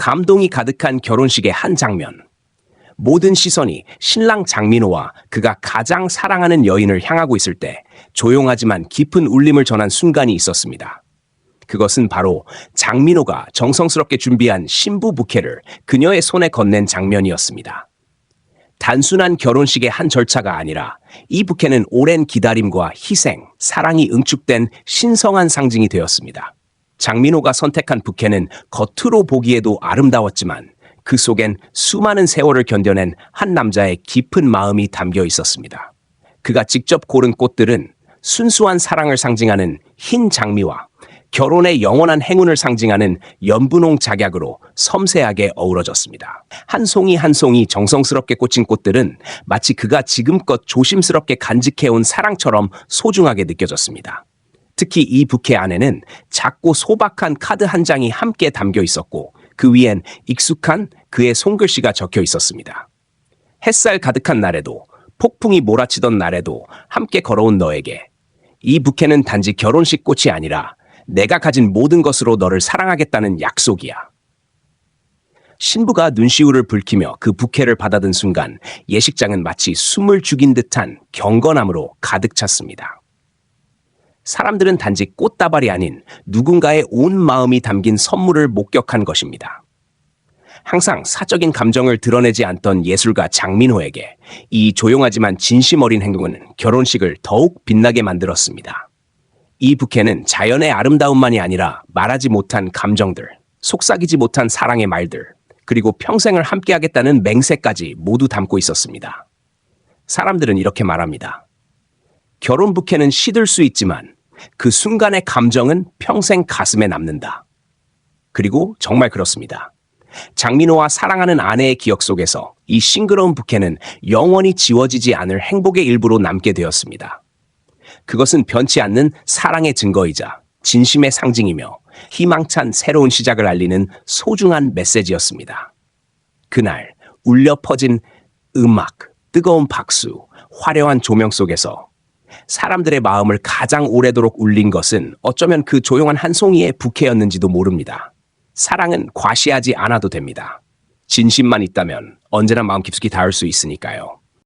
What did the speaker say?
감동이 가득한 결혼식의 한 장면. 모든 시선이 신랑 장민호와 그가 가장 사랑하는 여인을 향하고 있을 때 조용하지만 깊은 울림을 전한 순간이 있었습니다. 그것은 바로 장민호가 정성스럽게 준비한 신부 부케를 그녀의 손에 건넨 장면이었습니다. 단순한 결혼식의 한 절차가 아니라 이 부케는 오랜 기다림과 희생, 사랑이 응축된 신성한 상징이 되었습니다. 장민호가 선택한 부케는 겉으로 보기에도 아름다웠지만 그 속엔 수많은 세월을 견뎌낸 한 남자의 깊은 마음이 담겨 있었습니다. 그가 직접 고른 꽃들은 순수한 사랑을 상징하는 흰 장미와 결혼의 영원한 행운을 상징하는 연분홍 작약으로 섬세하게 어우러졌습니다. 한 송이 한 송이 정성스럽게 꽂힌 꽃들은 마치 그가 지금껏 조심스럽게 간직해온 사랑처럼 소중하게 느껴졌습니다. 특히 이 부케 안에는 작고 소박한 카드 한 장이 함께 담겨 있었고 그 위엔 익숙한 그의 손글씨가 적혀 있었습니다. 햇살 가득한 날에도 폭풍이 몰아치던 날에도 함께 걸어온 너에게 이 부케는 단지 결혼식 꽃이 아니라 내가 가진 모든 것으로 너를 사랑하겠다는 약속이야. 신부가 눈시울을 붉히며 그 부케를 받아든 순간 예식장은 마치 숨을 죽인 듯한 경건함으로 가득 찼습니다. 사람들은 단지 꽃다발이 아닌 누군가의 온 마음이 담긴 선물을 목격한 것입니다. 항상 사적인 감정을 드러내지 않던 예술가 장민호에게 이 조용하지만 진심 어린 행동은 결혼식을 더욱 빛나게 만들었습니다. 이 부케는 자연의 아름다움만이 아니라 말하지 못한 감정들, 속삭이지 못한 사랑의 말들, 그리고 평생을 함께하겠다는 맹세까지 모두 담고 있었습니다. 사람들은 이렇게 말합니다. 결혼 부케는 시들 수 있지만 그 순간의 감정은 평생 가슴에 남는다. 그리고 정말 그렇습니다. 장민호와 사랑하는 아내의 기억 속에서 이 싱그러운 부케는 영원히 지워지지 않을 행복의 일부로 남게 되었습니다. 그것은 변치 않는 사랑의 증거이자 진심의 상징이며 희망찬 새로운 시작을 알리는 소중한 메시지였습니다. 그날 울려 퍼진 음악, 뜨거운 박수, 화려한 조명 속에서 사람들의 마음을 가장 오래도록 울린 것은 어쩌면 그 조용한 한 송이의 부케였는지도 모릅니다. 사랑은 과시하지 않아도 됩니다. 진심만 있다면 언제나 마음 깊숙이 닿을 수 있으니까요.